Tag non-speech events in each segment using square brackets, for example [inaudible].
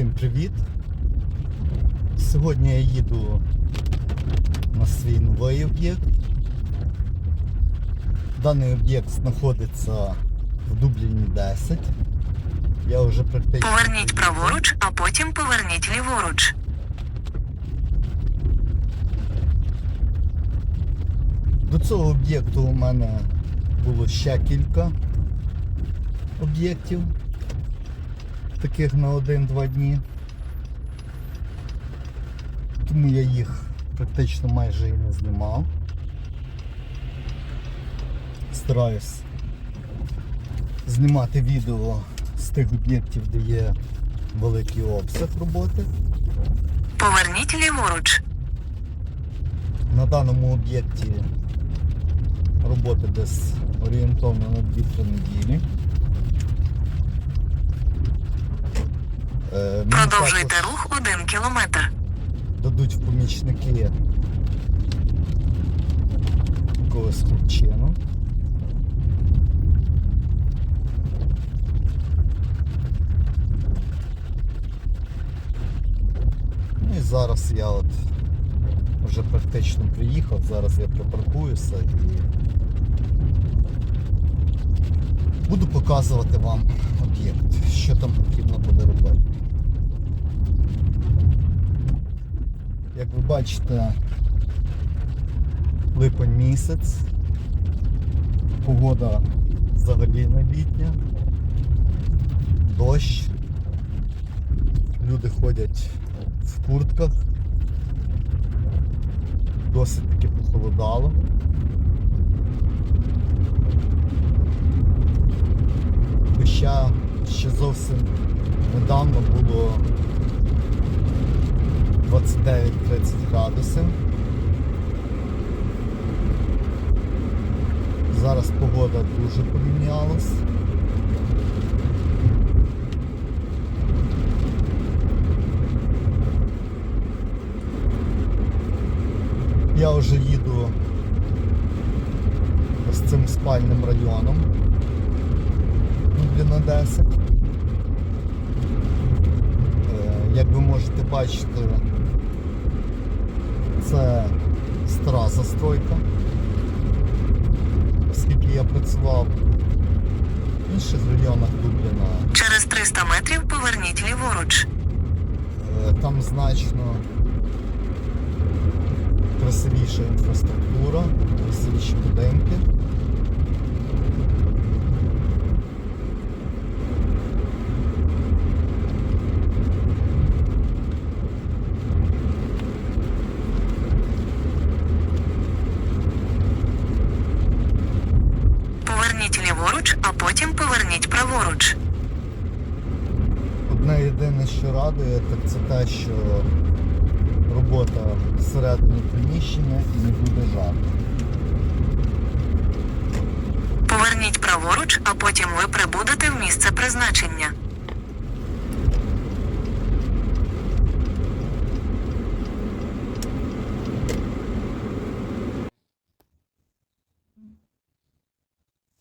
Всім привіт! Сьогодні я їду на свій новий об'єкт. Даний об'єкт знаходиться в Дубліні 10. Я вже практично. Поверніть праворуч, а потім поверніть ліворуч. До цього об'єкту у мене було ще кілька об'єктів, таких на 1-2 дні. Тому я їх практично майже і не знімав. Стараюсь знімати відео з тих об'єктів, де є великий обсяг роботи. Поверніть ліворуч. На даному об'єкті роботи десь орієнтовно на 2-3 неділі. Е, мені Продовжуйте рух 1 кілометр. дадуть в помічники якогось хлопчину. Ну і зараз я от вже практично приїхав, зараз я припаркуюся і буду показувати вам об'єкт, що там потрібно буде робити. Як ви бачите, липень місяць, погода взагалі не літня, дощ, люди ходять в куртках, досить таки похолодало. Хоча ще зовсім недавно було 29-30 градусів. Зараз погода дуже помінялась. Я вже їду з цим спальним районом Дубліна 10. Е, Як ви можете бачити, це стара застройка. Оскільки я працював в інших районах Дубліна, Через 300 метрів поверніть ліворуч. е, там значно красивіша інфраструктура, красивіші будинки. Поверніть ліворуч, а потім поверніть праворуч. Одне єдине, що радує, так це те, що робота всередині приміщення і не буде жарко. Поверніть праворуч, а потім ви прибудете в місце призначення.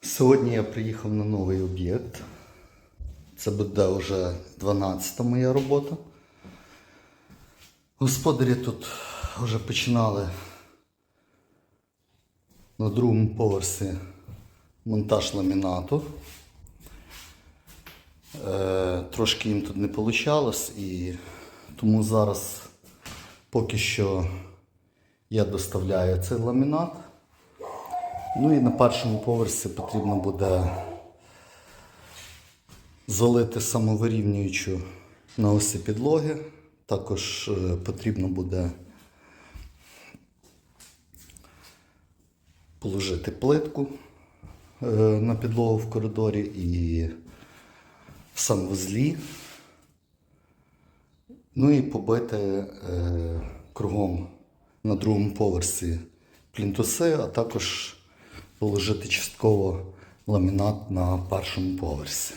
Сьогодні я приїхав на новий об'єкт. Це буде вже 12-та моя робота. Господарі тут вже починали на другому поверсі монтаж ламінату. Е, трошки їм тут не вийшло і тому зараз поки що я доставляю цей ламінат. Ну і на першому поверсі потрібно буде залити самовирівнюючу на осі підлоги. Також е, потрібно буде положити плитку е, на підлогу в коридорі і в санвузлі. Ну і побити е, кругом на другому поверсі плінтуси, а також положити частково ламінат на першому поверсі.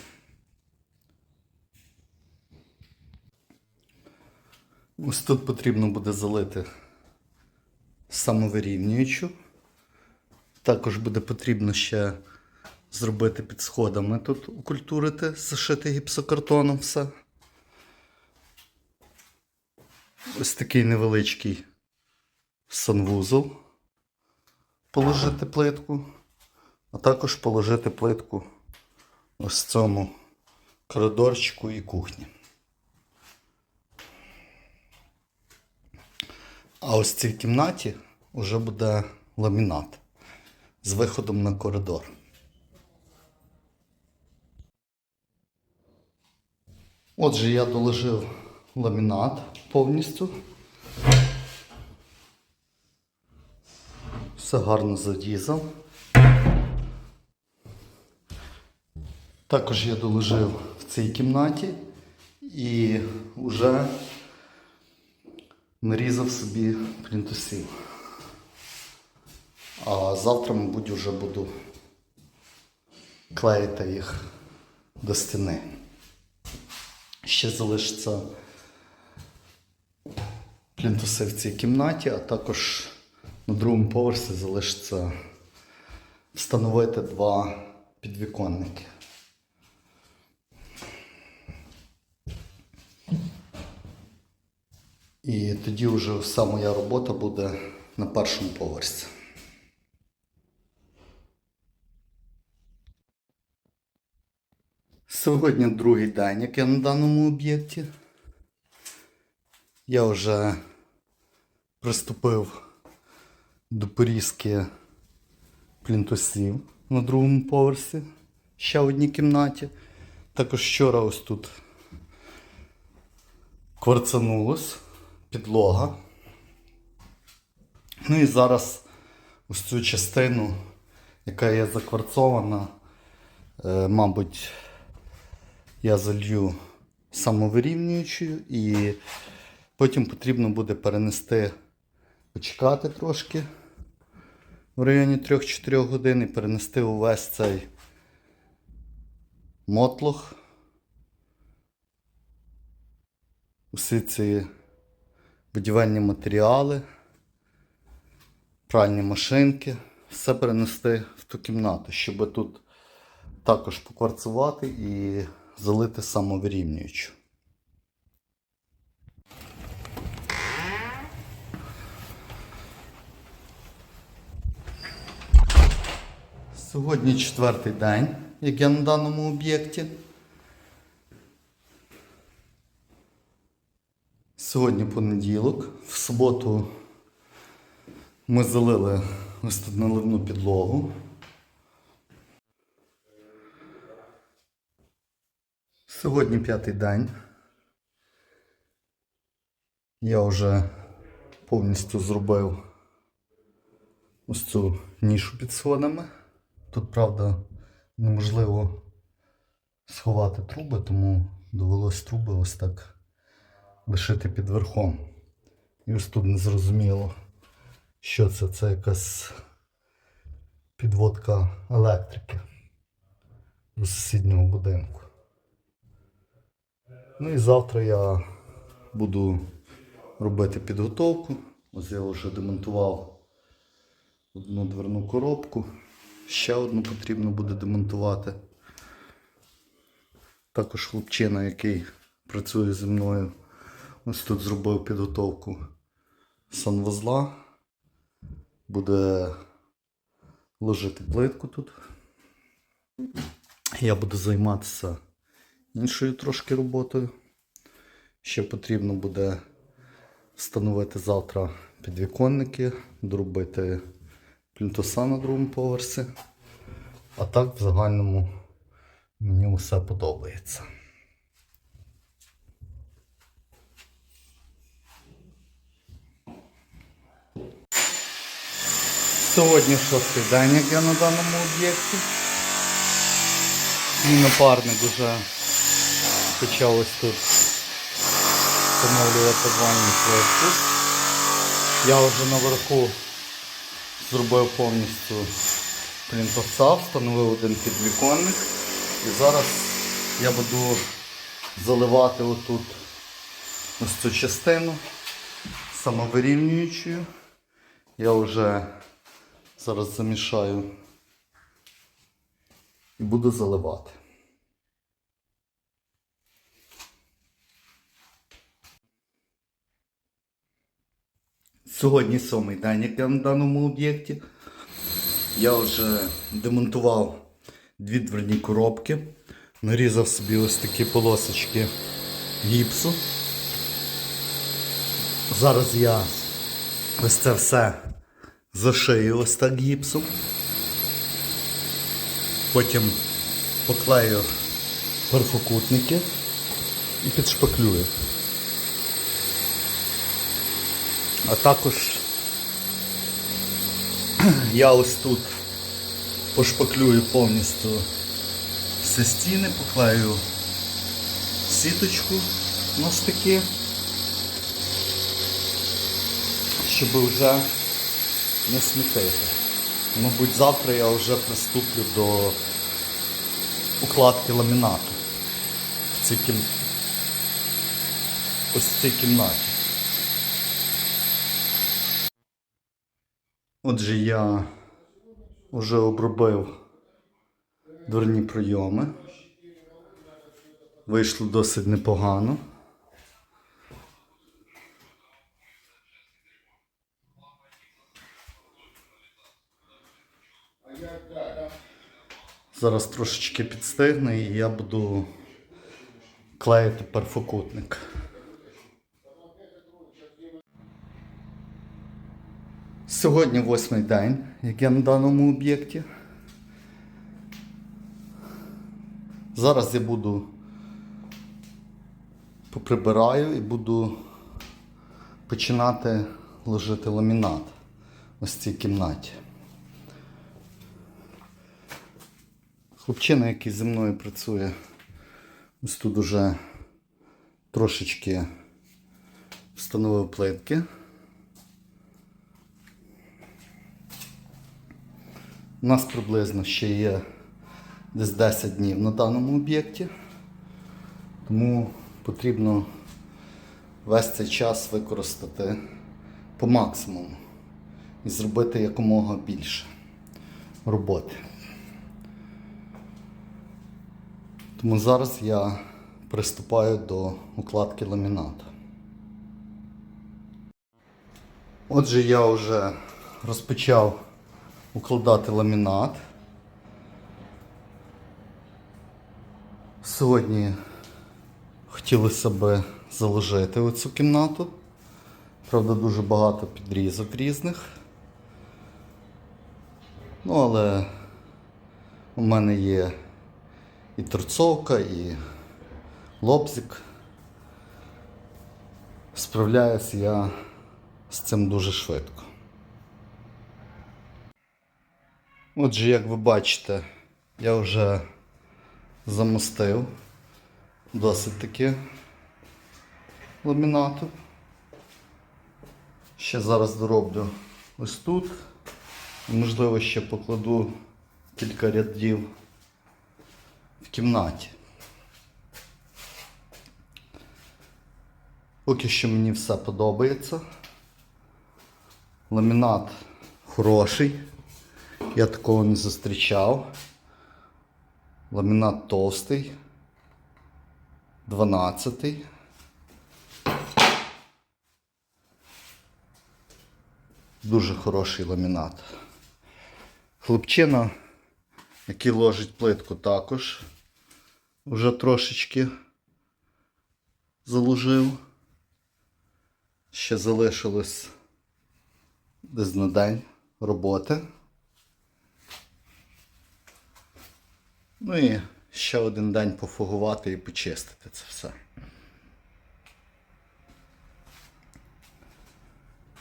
Ось тут потрібно буде залити самовирівнюючу. Також буде потрібно ще зробити під сходами тут укультурити, зашити гіпсокартоном все. ось такий невеличкий санвузол. Положити плитку, а також положити плитку ось цьому коридорчику і кухні. А ось в цій кімнаті вже буде ламінат з виходом на коридор. Отже, я доложив ламінат повністю. Все гарно зарізав. Також я доложив в цій кімнаті і вже нарізав собі плінтусів. А завтра, мабуть, вже буду клеїти їх до стіни. Ще залишиться плінтуси в цій кімнаті, а також на другому поверсі залишиться встановити два підвіконники. І тоді вже вся моя робота буде на першому поверсі. Сьогодні другий день, як я на даному об'єкті. Я вже приступив до порізки плінтусів на другому поверсі, ще в одній кімнаті. Також вчора ось тут кварцанулось підлога. Ну і зараз ось цю частину, яка є закварцована, е, мабуть, я залью самовирівнюючою і потім потрібно буде перенести, почекати трошки в районі 3-4 годин і перенести увесь цей мотлох. Усі ці будівельні матеріали, пральні машинки, все перенести в ту кімнату, щоб тут також покварцувати і залити самовирівнюючу. Сьогодні четвертий день, як я на даному об'єкті. Сьогодні понеділок. В суботу ми залили ось тут наливну підлогу. Сьогодні п'ятий день. Я вже повністю зробив ось цю нішу під сходами. Тут, правда, неможливо сховати труби, тому довелось труби ось так лишити під верхом. І ось тут незрозуміло, що це. Це якась підводка електрики до сусіднього будинку. Ну і завтра я буду робити підготовку. Ось я вже демонтував одну дверну коробку. Ще одну потрібно буде демонтувати. Також хлопчина, який працює зі мною, ось тут зробив підготовку санвузла. Буде ложити плитку тут. Я буду займатися іншою трошки роботою. Ще потрібно буде встановити завтра підвіконники, доробити плінтуса на другому поверсі. А так в загальному мені все подобається. Сьогодні шостий день, як я на даному об'єкті. Мій напарник вже почав ось тут встановлювати ванні плитку. Я вже наверху зробив повністю плінтуса, встановив один підвіконник. І зараз я буду заливати отут ось цю частину самовирівнюючою. Я вже зараз замішаю і буду заливати. Сьогодні сьомий день, як я на даному об'єкті. Я вже демонтував дві дверні коробки, нарізав собі ось такі полосочки гіпсу. Зараз я ось це все зашию ось так гіпсом. Потім поклею перфокутники і підшпаклюю. А також [clears throat] я ось тут пошпаклюю повністю всі стіни, поклею сіточку на стики, щоб вже не смітити. Мабуть, завтра я вже приступлю до укладки ламінату в цій кім... ось в цій кімнаті. Отже, я вже обробив дверні прийоми. Вийшло досить непогано. Зараз трошечки підстигне і я буду клеїти перфокутник. Сьогодні восьмий день, як я на даному об'єкті. Зараз я буду поприбираю і буду починати ложити ламінат ось в цій кімнаті. Хлопчина, який зі мною працює, ось тут уже трошечки встановив плитки. У нас приблизно ще є десь 10 днів на даному об'єкті, тому потрібно весь цей час використати по максимуму і зробити якомога більше роботи. Тому зараз я приступаю до укладки ламінату. Отже, я вже розпочав укладати ламінат. Сьогодні хотілося б заложити оцю кімнату. Правда, дуже багато підрізок різних. Ну, але у мене є і торцовка, і лобзик. Справляюсь я з цим дуже швидко. Отже, як ви бачите, я вже замостив досить таки ламінату. Ще зараз дороблю ось тут. Можливо, ще покладу кілька рядів в кімнаті. Поки що мені все подобається. Ламінат хороший. Я такого не зустрічав. Ламінат товстий. 12. Дуже хороший ламінат. Хлопчина, який ложить плитку, також вже трошечки заложив. Ще залишилось десь на день роботи. Ну і ще один день пофугувати і почистити це все.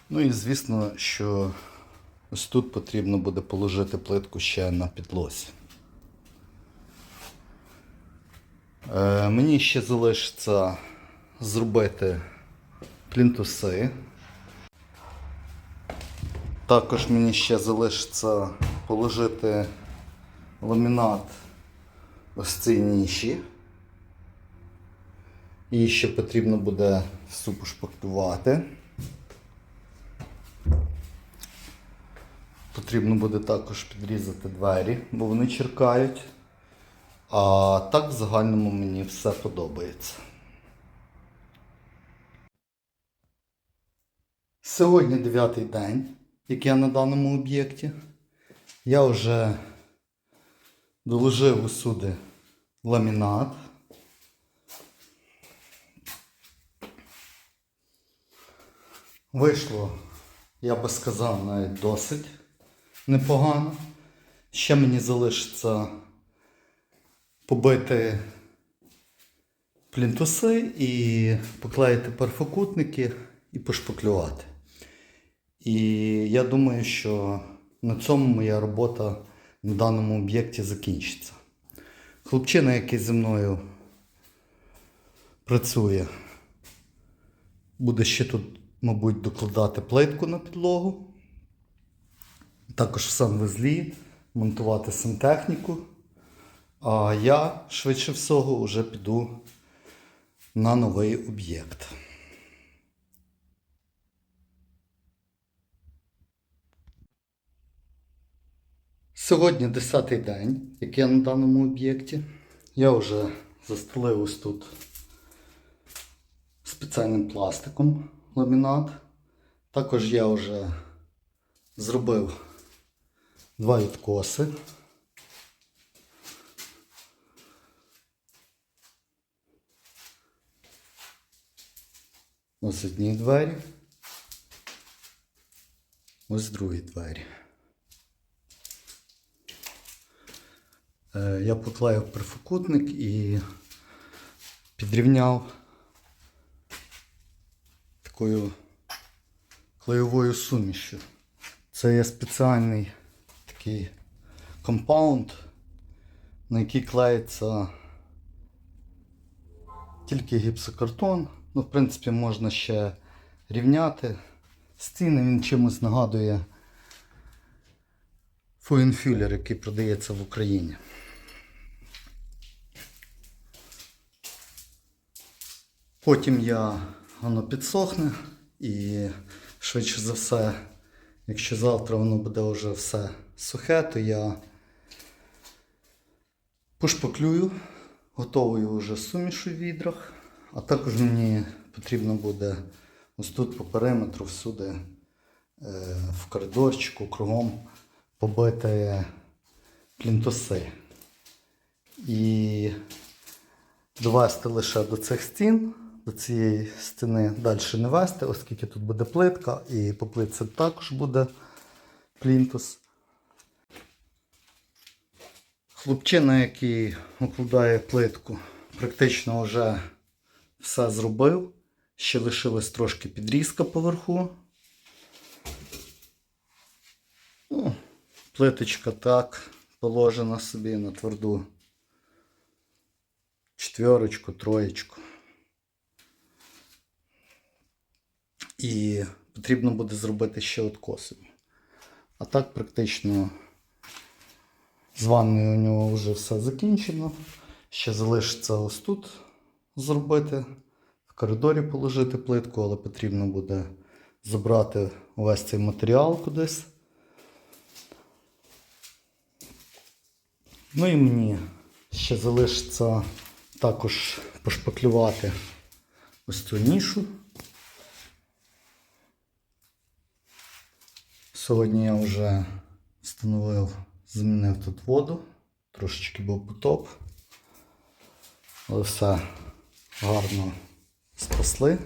Ну і звісно, що ось тут потрібно буде положити плитку ще на підлозі. Е, мені ще залишиться зробити плінтуси. Також мені ще залишиться положити ламінат ось цій ніші. І ще потрібно буде всю пошпактувати. Потрібно буде також підрізати двері, бо вони черкають. А так в загальному мені все подобається. Сьогодні дев'ятий день, як я на даному об'єкті. Я вже доложив усюди ламінат. Вийшло, я би сказав, навіть досить непогано. Ще мені залишиться побити плінтуси і поклеїти перфокутники і пошпаклювати. І я думаю, що на цьому моя робота на даному об'єкті закінчиться. Хлопчина, який зі мною працює, буде ще тут, мабуть, докладати плитку на підлогу. Також в санвузлі монтувати сантехніку. А я, швидше всього, вже піду на новий об'єкт. Сьогодні 10-й день, як я на даному об'єкті. Я вже застелив ось тут спеціальним пластиком ламінат. Також я вже зробив два відкоси. Ось одні двері. Ось другі двері. Я поклеїв прифокутник і підрівняв такою клеєвою сумішю. Це є спеціальний такий компаунд, на який клеїться тільки гіпсокартон. Ну, в принципі, можна ще рівняти. Стіни він чимось нагадує фуєнфюлер, який продається в Україні. Потім я воно підсохне і швидше за все, якщо завтра воно буде вже все сухе, то я пошпаклюю, готовую вже суміш у відрах. А також мені потрібно буде ось тут по периметру всюди е, в коридорчику кругом побити плінтуси. І довести лише до цих стін, до цієї стіни далі не вести, оскільки тут буде плитка, і по плитці також буде плінтус. Хлопчина, який укладає плитку, практично вже все зробив. Ще лишилась трошки підрізка поверху. Ну, плиточка так положена собі на тверду четверочку, троєчку. І потрібно буде зробити ще откоси. А так практично з ванною у нього вже все закінчено. Ще залишиться ось тут зробити, в коридорі положити плитку, але потрібно буде забрати увесь цей матеріал кудись. Ну і мені ще залишиться також пошпаклювати ось цю нішу. Сьогодні я вже встановив, замінив тут воду, трошечки був потоп, але все гарно спасли.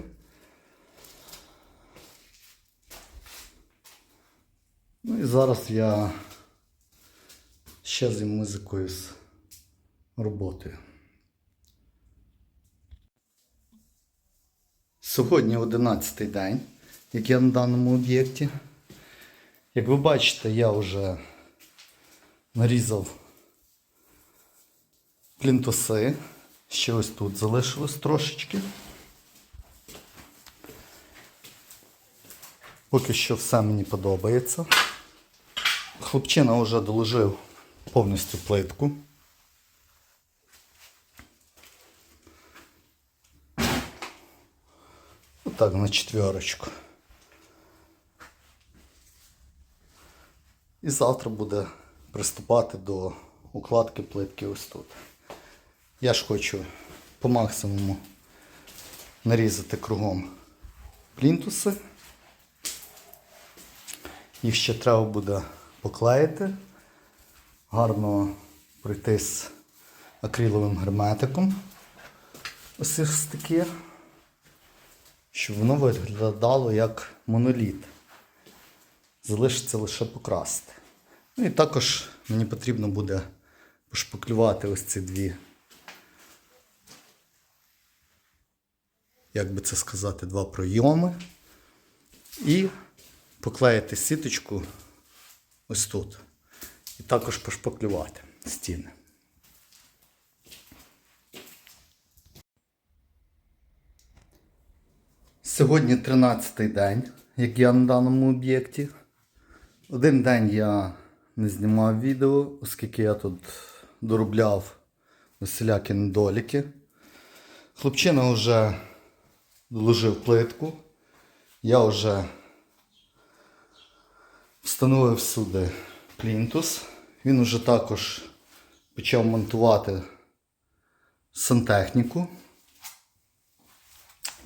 Ну і зараз я ще з музикою з роботою. Сьогодні 11 день, як я на даному об'єкті. Як ви бачите, я вже нарізав плінтуси. Ще ось тут залишилось трошечки. Поки що все мені подобається. Хлопчина вже доложив повністю плитку. Отак на четверочку. І завтра буде приступати до укладки плитки ось тут. Я ж хочу по максимуму нарізати кругом плінтуси. Їх ще треба буде поклеїти, гарно пройтись акриловим герметиком. Ось ось таке, щоб воно виглядало як моноліт. Залишиться лише покрасти. Ну і також мені потрібно буде пошпаклювати ось ці дві, як би це сказати, два пройоми. І поклеїти сіточку ось тут. І також пошпаклювати стіни. Сьогодні 13-й день, як я на даному об'єкті. Один день я не знімав відео, оскільки я тут доробляв усілякі недоліки. Хлопчина вже доложив плитку. Я вже встановив сюди плінтус. Він вже також почав монтувати сантехніку.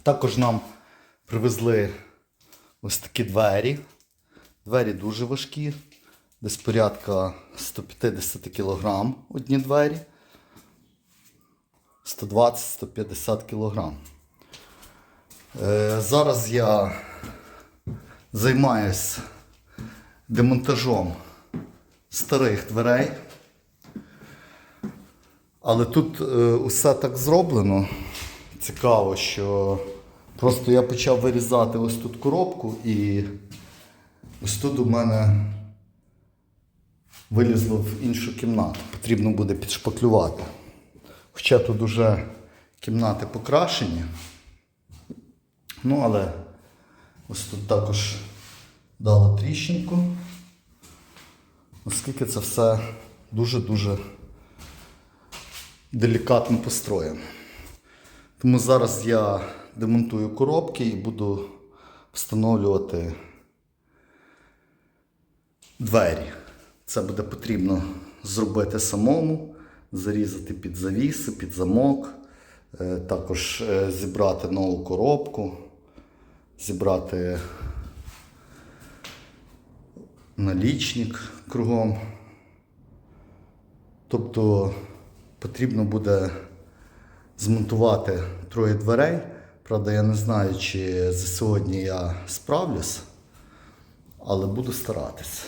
Також нам привезли ось такі двері. Двері дуже важкі, десь порядка 150 кг одні двері. 120-150 кг. Е, зараз я займаюсь демонтажом старих дверей. Але тут е, усе так зроблено. Цікаво, що просто я почав вирізати ось тут коробку і ось тут у мене вилізло в іншу кімнату. Потрібно буде підшпаклювати. Хоча тут уже кімнати покрашені. Ну, але ось тут також дала тріщинку. Оскільки це все дуже-дуже делікатно построєно. Тому зараз я демонтую коробки і буду встановлювати двері. Це буде потрібно зробити самому, зарізати під завіси, під замок, е, також е, зібрати нову коробку, зібрати налічник кругом. Тобто потрібно буде змонтувати троє дверей. Правда, я не знаю, чи за сьогодні я справлюсь, але буду старатись.